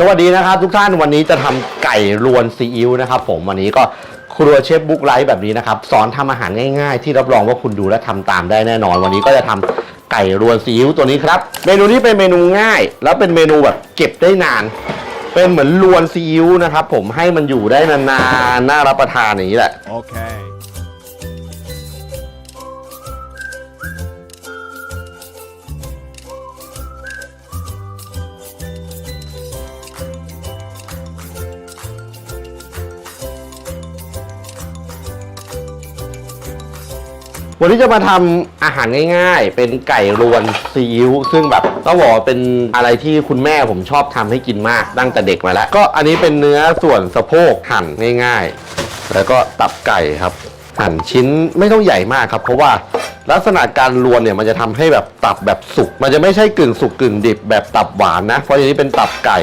สวัสดีนะครับทุกท่านวันนี้จะทำไก่รวนซีอิ๊วนะครับ ผมวันนี้ก็ครัวเชฟบุ๊กไลฟ์แบบนี้นะครับสอนทำอาหารง่ายๆ ที่รับรองว่าคุณดูและทำตามได้แน่นอน วันนี้ก็จะทำไก่รวนซีอิ๊วตัวนี้ครับ เมนูนี้เป็นเมนูง่าย แล้วเป็นเมนูแบบเก็บได้นาน เป็นเหมือนรวนซีอิ๊วนะครับ ผมให้มันอยู่ได้นานๆน่ารับประทานอย่างนี้แหละ Okay. วันนี้จะมาทำอาหารง่ายๆ เป็นไก่รวนซีอิ๊วซึ่งแบบต้องบอกว่าเป็นอะไรที่คุณแม่ผมชอบทำให้กินมากตั้งแต่เด็กมาแล้ว ก็อันนี้เป็นเนื้อส่วนสะโพกหั่นง่าย ๆ แล้วก็ตับไก่ครับ หั่นชิ้นไม่ต้องใหญ่มากครับ เพราะว่าลักษณะการรวนเนี่ยมันจะทำให้แบบตับแบบสุก มันจะไม่ใช่กึ่งสุกกึ่งดิบแบบตับหวานนะ เพราะอย่างนี้เป็นตับไก่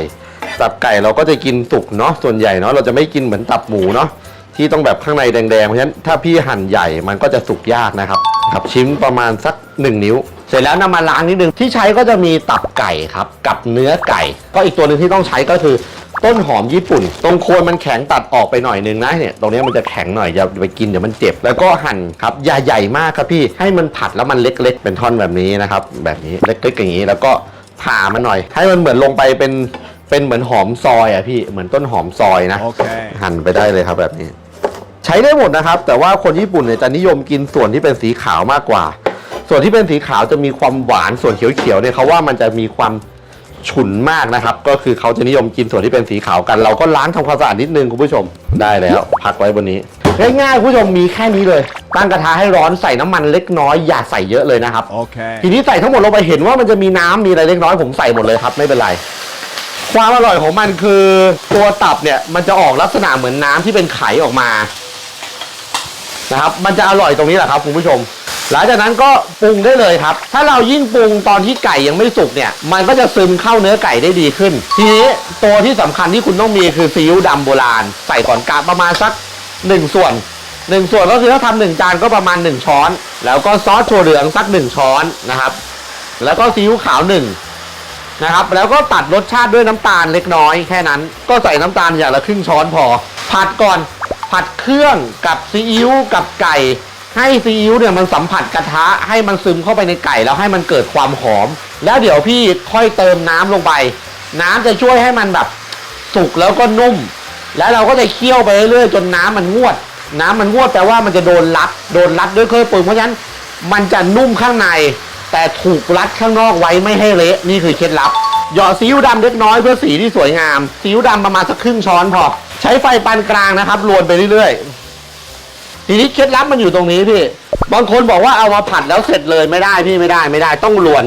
ตับไก่เราก็จะกินสุกเนาะส่วนใหญ่เนาะเราจะไม่กินเหมือนตับหมูเนาะ ที่ต้องแบบข้างในแดงๆ เพราะฉะนั้นถ้าพี่หั่นใหญ่มันก็จะสุกยากนะครับครับชิ้นประมาณสัก 1 นิ้ว เสร็จแล้วนำมาล้างนิดนึงที่ใช้ก็จะมีตับไก่ครับกับเนื้อไก่ ก็อีกตัวหนึ่งที่ต้องใช้ก็คือต้นหอมญี่ปุ่น ตรงโคนมันแข็งตัดออกไปหน่อยนึงนะเนี่ยตรงนี้มันจะแข็งหน่อยอย่าไปกินเดี๋ยวมันเจ็บ แล้วก็หั่นครับอย่าใหญ่มากครับพี่ให้มันผัดแล้วมันเล็ก ๆ เป็นท่อนแบบนี้นะครับแบบนี้เล็กๆอย่างนี้ แล้วก็ผ่ามันหน่อย ให้มันเหมือนลงไปเป็นเป็นเหมือนหอมซอยอะพี่เหมือนต้นหอมซอยนะ Okay. หั่นไปได้เลยครับแบบนี้ ใช้ได้หมดนะครับ แต่ว่าคนญี่ปุ่นเนี่ยจะนิยมกินส่วนที่เป็นสีขาวมากกว่า ส่วนที่เป็นสีขาวจะมีความหวานส่วนเขียวๆเนี่ยเขาว่ามันจะมีความฉุนมากนะครับ ก็คือเขาจะนิยมกินส่วนที่เป็นสีขาวกัน เราก็ล้างทำความสะอาดนิดนึงคุณผู้ชมได้แล้วพักไว้บนนี้ง่ายๆคุณผู้ชมมีแค่นี้เลย ตั้งกระทะให้ร้อนใส่น้ำมันเล็กน้อยอย่าใส่เยอะเลยนะครับ Okay. ทีนี้ใส่ทั้งหมดลงไปเห็นว่ามันจะมีน้ำมีอะไรเล็กน้อยผมใส่หมดเลยครับไม่เป็นไรความอร่อยของมันคือตัวตับเนี่ยมันจะออกลักษณะเหมือนน้ำที่เป็นไขออกมา นะครับ มันจะอร่อยตรงนี้แหละครับคุณผู้ชม หลังจากนั้นก็ปรุงได้เลยครับ ถ้าเรายิ่งปรุงตอนที่ไก่ยังไม่สุกเนี่ย มันก็จะซึมเข้าเนื้อไก่ได้ดีขึ้น ทีนี้ตัวที่สำคัญที่คุณต้องมีคือซีอิ๊วดำโบราณ ใส่ก่อนกะประมาณสักหนึ่งส่วนหนึ่งส่วนก็คือถ้าทำหนึ่งจานก็ประมาณหนึ่งช้อน แล้วก็ซอสถั่วเหลืองสักหนึ่งช้อนนะครับ แล้วก็ซีอิ๊วขาวหนึ่งนะครับ แล้วก็ตัดรสชาติด้วยน้ำตาลเล็กน้อยแค่นั้น ก็ใส่น้ำตาลอย่างละครึ่งช้อนพอ ผัดก่อน ผัดเครื่องกับซีอิ๊วกับไก่ ให้ซีอิ๊วเนี่ยมันสัมผัสกระทะให้มันซึมเข้าไปในไก่แล้วให้มันเกิดความหอม แล้วเดี๋ยวพี่ค่อยเติมน้ำลงไป น้ำจะช่วยให้มันแบบสุกแล้วก็นุ่ม แล้วเราก็จะเคี่ยวไปเรื่อยๆจนน้ำมันงวด น้ำมันงวดแปลว่ามันจะโดนรัดโดนรัดด้วยเครื่องปรุงเพราะฉะนั้นมันจะนุ่มข้างใน แต่ถูกรัดข้างนอกไว้ไม่ให้เละนี่คือเคล็ดลับหยอดซีอิ๊วดำเล็กน้อยเพื่อสีที่สวยงามซีอิ๊วดำประมาณสักครึ่งช้อนพอ ช้ไฟปานกลางนะครับรวนไปเรื่อยๆ ทีนี้เคล็ดลับมันอยู่ตรงนี้พี่ บางคนบอกว่าเอามาผัดแล้วเสร็จเลยไม่ได้พี่ไม่ได้ไม่ได้ต้องรวน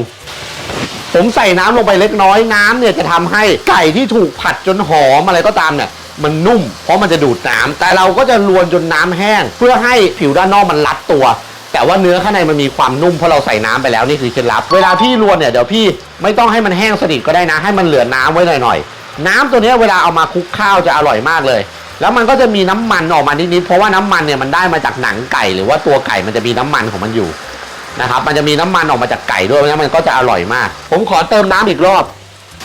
ผมใส่น้ำลงไปเล็กน้อยน้ำเนี่ยจะทำให้ไก่ที่ถูกผัดจนหอมอะไรก็ตามเนี่ยมันนุ่ม เพราะมันจะดูดน้ำแต่เราก็จะรวนจนน้ำแห้ง เพื่อให้ผิวด้านนอกมันรัดตัว แต่ว่าเนื้อข้างในมันมีความนุ่มเพราะเราใส่น้ำไปแล้วนี่คือเคล็ดลับ เวลาพี่รวนเนี่ยเดี๋ยวพี่ไม่ต้องให้มันแห้งสนิทก็ได้นะ ให้มันเหลือน้ำไว้หน่อยๆ น้ำตัวนี้เวลาเอามาคลุกข้าวจะอร่อยมากเลย แล้วมันก็จะมีน้ำมันออกมานิดๆเพราะว่าน้ำมันเนี่ยมันได้มาจากหนังไก่ หรือว่าตัวไก่มันจะมีน้ำมันของมันอยู่นะครับ มันจะมีน้ำมันออกมาจากไก่ด้วยเพราะงั้นมันก็จะอร่อยมาก ผมขอเติมน้ำอีกรอบ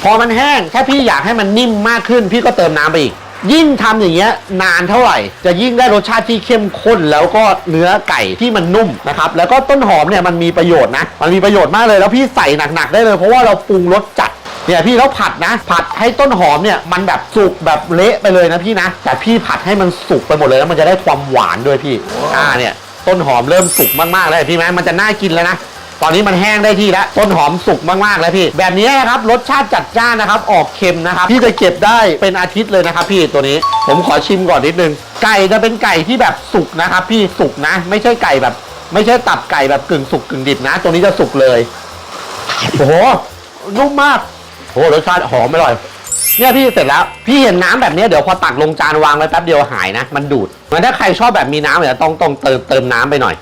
พอมันแห้งถ้าพี่อยากให้มันนิ่มมากขึ้น พี่ก็เติมน้ำไปอีก ยิ่งทำอย่างเงี้ยนานเท่าไหร่ จะยิ่งได้รสชาติที่เข้มข้นแล้วก็เนื้อไก่ที่มันนุ่มนะครับ แล้วก็ต้นหอมเนี่ยมันมีประโยชน์นะ มันมีประโยชน์มากเลย แล้วพี่ใส่หนักๆได้เลย เพราะว่าเราปรุงรสจัด เนี่ยพี่แล้วผัดนะ ผัดให้ต้นหอมเนี่ยมันแบบสุกแบบเละไปเลยนะพี่นะ แต่พี่ผัดให้มันสุกไปหมดเลยแล้วมันจะได้ความหวานด้วยพี่อ่าเนี่ยต้นหอมเริ่มสุกมากๆแล้วพี่ไหมมันจะน่ากินแล้วนะตอนนี้มันแห้งได้ที่แล้วต้นหอมสุกมากๆแล้วพี่ แบบนี้นะครับรสชาติจัดจ้านนะครับ ออกเค็มนะครับพี่จะเก็บได้เป็นอาทิตย์เลยนะครับ พี่ตัวนี้ผมขอชิมก่อนนิดนึง ไก่จะเป็นไก่ที่แบบสุกนะครับ พี่สุกนะ ไม่ใช่ไก่แบบ ไม่ใช่ตับไก่แบบกึ่งสุกกึ่งดิบนะ ตัวนี้จะสุกเลยโอ้โหนุ่มมาก โอ้โหรสชาติหอมอร่อย เนี่ยพี่เสร็จแล้ว พี่เห็นน้ำแบบนี้เดี๋ยวพอตักลงจานวางไว้แป๊บเดียวหายนะ มันดูดงั้นถ้าใครชอบแบบมีน้ำเนี่ยต้องต้องเติมเติมน้ำไปหน่อย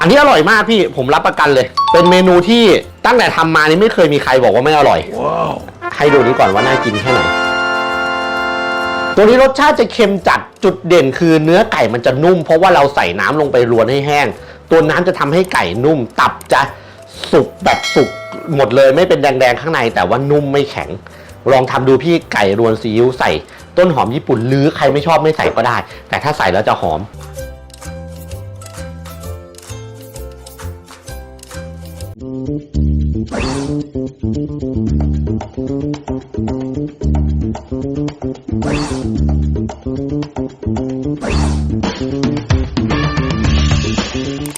อันนี้อร่อยมากพี่ผมรับประกันเลย เป็นเมนูที่ตั้งแต่ทำมานี่ไม่เคยมีใครบอกว่าไม่อร่อย Wow. ให้ดูนี้ก่อนว่าน่ากินแค่ไหน ตัวนี้รสชาติจะเค็มจัดจุดเด่นคือเนื้อไก่มันจะนุ่ม เพราะว่าเราใส่น้ำลงไปรวนให้แห้ง ตัวน้ำจะทำให้ไก่นุ่ม ตับจะ สุกแบบสุกหมดเลยไม่เป็นแดงๆข้างในแต่ว่านุ่มไม่แข็ง ลองทำดูพี่ไก่รวนซีอิ๊วใส่ต้นหอมญี่ปุ่นหรือใครไม่ชอบไม่ใส่ก็ได้ แต่ถ้าใส่แล้วจะหอม